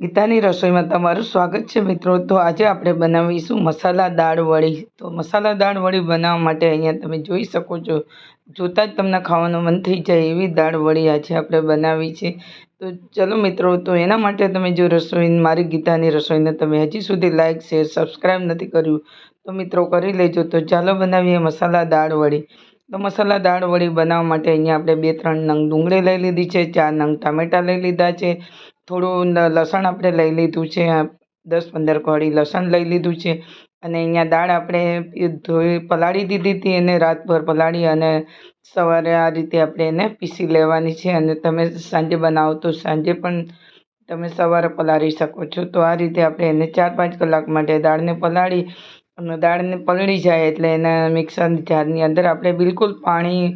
ગીતાની રસોઈમાં તમારું સ્વાગત છે મિત્રો. તો આજે આપણે બનાવીશું મસાલા દાળ વડી. તો મસાલા દાળ વડી બનાવવા માટે અહીંયા તમે જોઈ શકો છો. જોતાં જ તમને ખાવાનું મન થઈ જાય એવી દાળ વડી આજે આપણે બનાવી છે. તો ચલો મિત્રો, તો એના માટે તમે જો રસોઈ, મારી ગીતાની રસોઈને તમે હજી સુધી લાઇક શેર, સબસ્ક્રાઈબ નથી કર્યું, તો મિત્રો કરી લેજો. તો ચાલો બનાવીએ મસાલા દાળ વડી. તો મસાલા દાળ વડી બનાવવા માટે અહીંયા આપણે બે ત્રણ નંગ ડુંગળી લઈ લીધી છે, ચાર નંગ ટામેટાં લઈ લીધા છે, થોડું લસણ આપણે લઈ લીધું છે દસ પંદર કોળી લસણ લઈ લીધું છે અને અહીંયા દાળ આપણે ધોઈ પલાળી દીધી હતી એને રાતભર પલાળી અને સવારે આ રીતે આપણે એને પીસી લેવાની છે અને તમે સાંજે બનાવો તો સાંજે પણ તમે સવારે પલાળી શકો છો. તો આ રીતે આપણે એને ચાર પાંચ કલાક માટે દાળને પલાળી અને દાળને પલળી જાય એટલે એને મિક્સર જારની અંદર આપણે બિલકુલ પાણી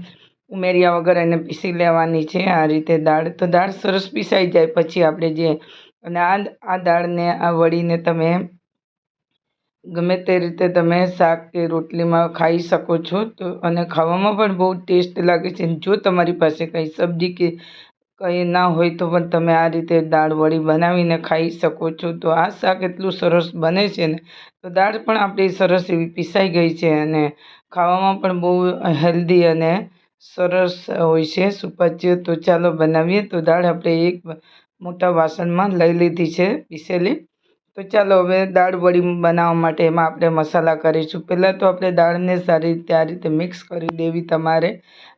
ઉમેર્યા વગર એને પીસી લેવાની છે આ રીતે દાળ. તો દાળ સરસ પીસાઈ જાય પછી આપણે જે અને આ આ દાળને આ વળીને તમે ગમે તે રીતે તમે શાક કે રોટલીમાં ખાઈ શકો છો તો અને ખાવામાં પણ બહુ ટેસ્ટ લાગે છે જો તમારી પાસે કંઈ સબ્જી કે કંઈ ના હોય તો પણ તમે આ રીતે દાળ વડી બનાવીને ખાઈ શકો છો. તો આ શાક એટલું સરસ બને છે ને, તો દાળ પણ આપણી સરસ એવી પીસાઈ ગઈ છે અને ખાવામાં પણ બહુ હેલ્ધી અને સરસ હોય છે, સુપાચ્ય. તો ચાલો બનાવીએ. તો દાળ આપણે એક મોટા વાસણમાં લઈ લીધી છે, પીસેલી. તો ચાલો હવે દાળ વડી બનાવવા માટે એમાં આપણે મસાલા કરીશું. પહેલાં તો આપણે દાળને સારી રીતે આ રીતે મિક્સ કરી દેવી તમારે.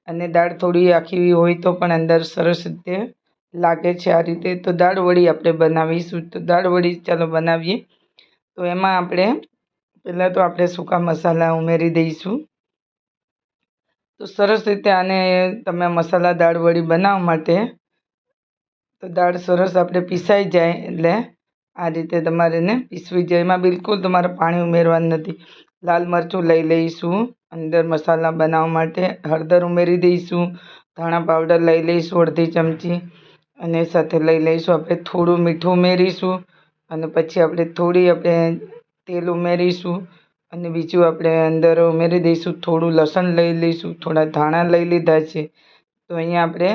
અને દાળ થોડી આખી હોય તો પણ અંદર સરસ રીતે લાગે છે આ રીતે. તો દાળ વડી આપણે બનાવીશું. તો દાળ વડી ચાલો બનાવીએ. તો એમાં આપણે પહેલાં તો આપણે સૂકા મસાલા ઉમેરી દઈશું. તો સરસ રીતે આને તમે મસાલા દાળ વડી બનાવવા માટે તો દાળ સરસ આપણે પીસાઈ જાય એટલે આ રીતે તમારે એને પીસવી જેમાં બિલકુલ તમારે પાણી ઉમેરવાનું નથી. લાલ મરચું લઈ લઈશું. અંદર મસાલા બનાવવા માટે હળદર ઉમેરી દઈશું. ધાણા પાવડર લઈ લઈશું અડધી ચમચી. અને સાથે લઈ લઈશું આપણે થોડું મીઠું ઉમેરીશું. અને પછી આપણે થોડી આપણે તેલ ઉમેરીશું. અને બીજું આપણે અંદર ઉમેરી દઈશું. થોડું લસણ લઈ લઈશું. થોડા ધાણા લઈ લીધા છે. તો અહીંયા આપણે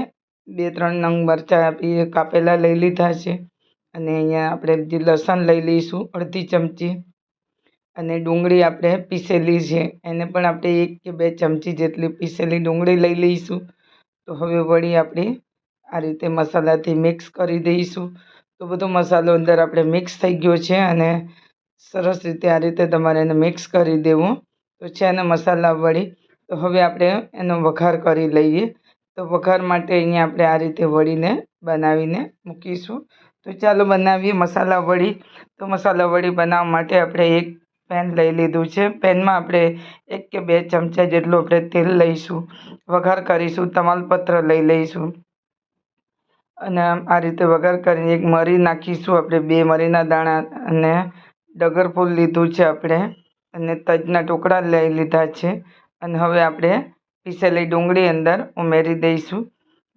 બે ત્રણ નંગ મરચાં આપીએ કાપેલા લઈ લીધા છે. અને અહીંયા આપણે જે લસણ લઈ લઈશું, અડધી ચમચી. અને ડુંગળી આપણે પીસેલી છે, એને પણ આપણે એક કે બે ચમચી જેટલી પીસેલી ડુંગળી લઈ લઈશું. તો હવે વળી આપણે આ રીતે મસાલાથી મિક્સ કરી દઈશું. તો બધો મસાલો અંદર આપણે મિક્સ થઈ ગયો છે અને સરસ રીતે આ રીતે તમારે એને મિક્સ કરી દેવું. તો છે એને મસાલા વળી. તો હવે આપણે એનો વઘાર કરી લઈએ. તો વઘાર માટે અહીંયા આપણે આ રીતે વળીને બનાવીને મૂકીશું. તો ચાલો બનાવીએ મસાલા વડી. તો મસાલા વડી બનાવવા માટે આપણે એક પેન લઈ લીધું છે. પેનમાં આપણે એક કે બે ચમચા જેટલું આપણે તેલ લઈશું. વઘાર કરીશું, તમાલપત્ર લઈ લઈશું. અને આ રીતે વઘાર કરીને એક મરી નાખીશું. આપણે બે મરીના દાણા અને ડગરફૂલ લીધું છે આપણે. અને તજના ટુકડા લઈ લીધા છે. અને હવે આપણે પીસેલી ડુંગળી અંદર ઉમેરી દઈશું.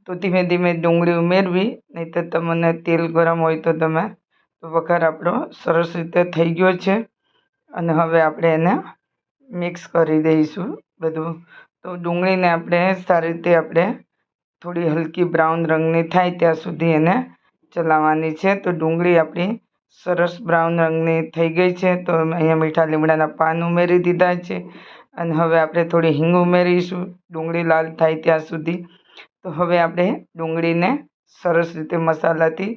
તો ધીમે ધીમે ડુંગળી ઉમેરવી નહીં તો તમને તેલ ગરમ હોય તો તમે, તો વઘાર આપણો સરસ રીતે થઈ ગયો છે. અને હવે આપણે એને મિક્સ કરી દઈશું બધું. તો ડુંગળીને આપણે સારી રીતે આપણે થોડી હલકી બ્રાઉન રંગની થાય ત્યાં સુધી એને ચલાવવાની છે. તો ડુંગળી આપણી સરસ બ્રાઉન રંગની થઈ ગઈ છે. તો અહીંયા મીઠા લીમડાના પાન ઉમેરી દીધા છે. અને હવે આપણે થોડી હિંગ ઉમેરીશું. ડુંગળી લાલ થાય ત્યાં સુધી. તો હવે આપણે ડુંગળીને સરસ રીતે મસાલાથી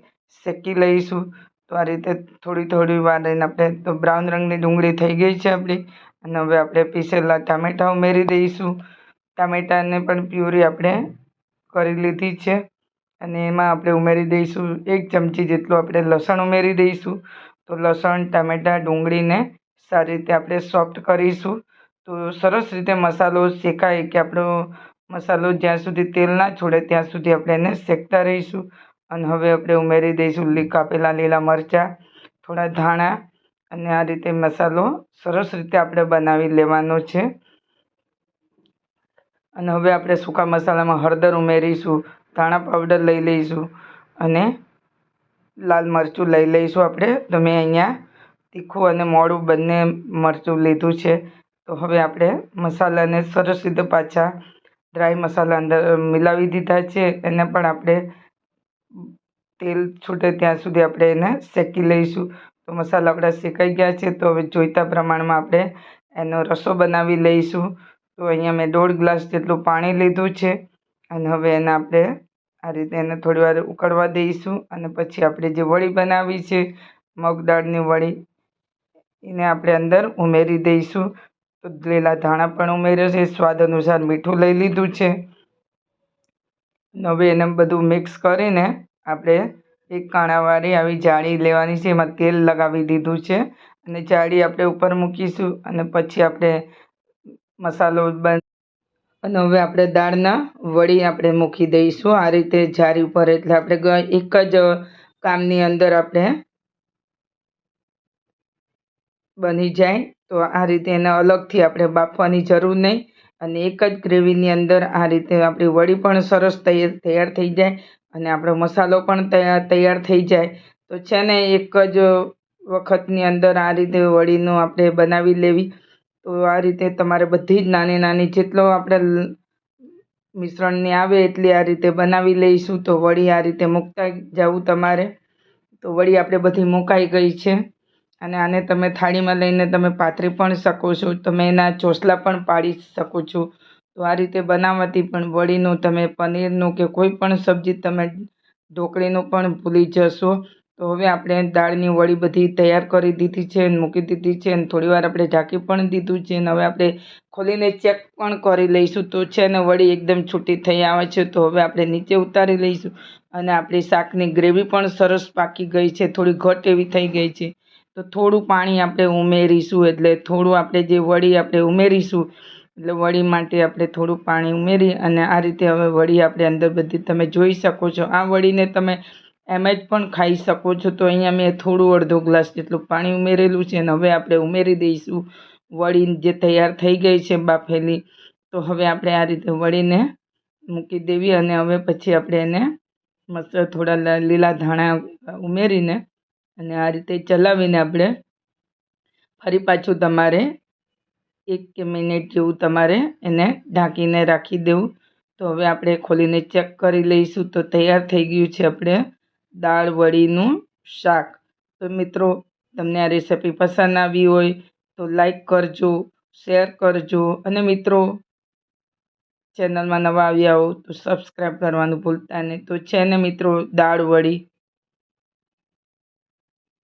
શેકી લઈશું. તો આ રીતે થોડી થોડી વાર આપણે તો બ્રાઉન રંગની ડુંગળી થઈ ગઈ છે આપણી. અને હવે આપણે પીસેલા ટામેટાં ઉમેરી દઈશું. ટામેટાને પણ પ્યુરી આપણે કરી લીધી છે. અને એમાં આપણે ઉમેરી દઈશું એક ચમચી જેટલું આપણે લસણ ઉમેરી દઈશું. તો લસણ, ટામેટાં, ડુંગળીને સારી રીતે આપણે સોફ્ટ કરીશું. તો સરસ રીતે મસાલો શેકાય કે આપણો મસાલો જ્યાં સુધી તેલ ના છોડે ત્યાં સુધી આપણે એને શેકતા રહીશું. અને હવે આપણે ઉમેરી દઈશું લી કાપેલા લીલા મરચાં, થોડા ધાણા અને આ રીતે મસાલો સરસ રીતે આપણે બનાવી લેવાનો છે. અને હવે આપણે સૂકા મસાલામાં હળદર ઉમેરીશું, ધાણા પાવડર લઈ લઈશું અને લાલ મરચું લઈ લઈશું આપણે. તો મેં અહીંયા તીખું અને મોડું બંને મરચું લીધું છે. તો હવે આપણે મસાલાને સરસ રીતે પાછા ડ્રાય મસાલા અંદર મિલાવી દીધા છે. એને પણ આપણે તેલ છૂટે ત્યાં સુધી આપણે એને શેકી લઈશું. તો મસાલા આપણા શેકાઈ ગયા છે. તો હવે જોઈતા પ્રમાણમાં આપણે એનો રસો બનાવી લઈશું. તો અહીંયા મેં દોઢ ગ્લાસ જેટલું પાણી લીધું છે. અને હવે એને આપણે આ રીતે એને થોડી વાર ઉકળવા દઈશું. અને પછી આપણે જે વડી બનાવી છે મગ દાળની વડી, એને આપણે અંદર ઉમેરી દઈશું. તો લીલા ધાણા પણ ઉમેર્યો છે. સ્વાદ અનુસાર મીઠું લઈ લીધું છે. હવે એને બધું મિક્સ કરીને આપણે એક કાણાવાળી આવી જાળી લેવાની છે. એમાં તેલ લગાવી દીધું છે. અને જાળી આપણે ઉપર મૂકીશું અને પછી આપણે મસાલો બન અને હવે આપણે દાળના વડી આપણે મૂકી દઈશું. આ રીતે જારી ઉપર એટલે આપણે એક જ કામની અંદર આપણે બની જાય. તો આ રીતે એને અલગથી આપણે બાફવાની જરૂર નહીં. અને એક જ ગ્રેવીની અંદર આ રીતે આપણી વડી પણ સરસ તૈયાર થઈ જાય અને આપણો મસાલો પણ તૈયાર થઈ જાય. તો છે ને એક જ વખતની અંદર આ રીતે વડીનું આપણે બનાવી લેવી. તો આ રીતે તમારે બધી જ નાની નાની જેટલો આપણે મિશ્રણની આવે એટલી આ રીતે બનાવી લઈશું. તો વળી આ રીતે મૂકતા જવું તમારે. તો વળી આપણે બધી મુકાઈ ગઈ છે. અને આને તમે થાળીમાં લઈને તમે પાથરી પણ શકો છો. તમે એના ચોસલા પણ પાડી શકો છો. તો આ રીતે બનાવવાથી પણ વડીનું તમે પનીરનું કે કોઈ પણ સબ્જી તમે ઢોકળીનું પણ ભૂલી જશો. તો હવે આપણે દાળની વડી બધી તૈયાર કરી દીધી છે મૂકી દીધી છે અને થોડીવાર આપણે ઢાંકી પણ દીધું છે અને હવે આપણે ખોલીને ચેક પણ કરી લઈશું. તો છે ને વડી એકદમ છૂટી થઈ આવે છે. તો હવે આપણે નીચે ઉતારી લઈશું અને આપણી શાકની ગ્રેવી પણ સરસ પાકી ગઈ છે. થોડી ઘટ એવી થઈ ગઈ છે. તો થોડું પાણી આપણે ઉમેરીશું, એટલે થોડું આપણે જે વડી આપણે ઉમેરીશું, એટલે વડી માટે આપણે થોડું પાણી ઉમેરી અને આ રીતે હવે વડી આપણે અંદર બધી તમે જોઈ શકો છો. આ વડીને તમે એમ જ પણ ખાઈ શકો છો. તો અહીંયા મેં થોડું અડધો ગ્લાસ જેટલું પાણી ઉમેરેલું છે અને હવે આપણે ઉમેરી દઈશું. વડી જે તૈયાર થઈ ગઈ છે બાફેલી, તો હવે આપણે આ રીતે વડીને મૂકી દેવી અને હવે પછી આપણે એને મસ્ત થોડા લીલા ધાણા ઉમેરીને અને આ રીતે ચલાવીને આપણે ફરી પાછું તમારે એક કે મિનિટ જેવું તમારે એને ઢાંકીને રાખી દેવું. તો હવે આપણે ખોલીને ચેક કરી લઈશું તો તૈયાર થઈ ગયું છે આપણે દાળ વડીનું શાક. તો મિત્રો, તમને આ રેસીપી પસંદ આવી હોય તો લાઈક કરજો શેર કરજો અને મિત્રો, ચેનલમાં નવા આવ્યા હો તો સબસ્ક્રાઈબ કરવાનું ભૂલતા નહીં. તો છે ને મિત્રો, દાળ વડી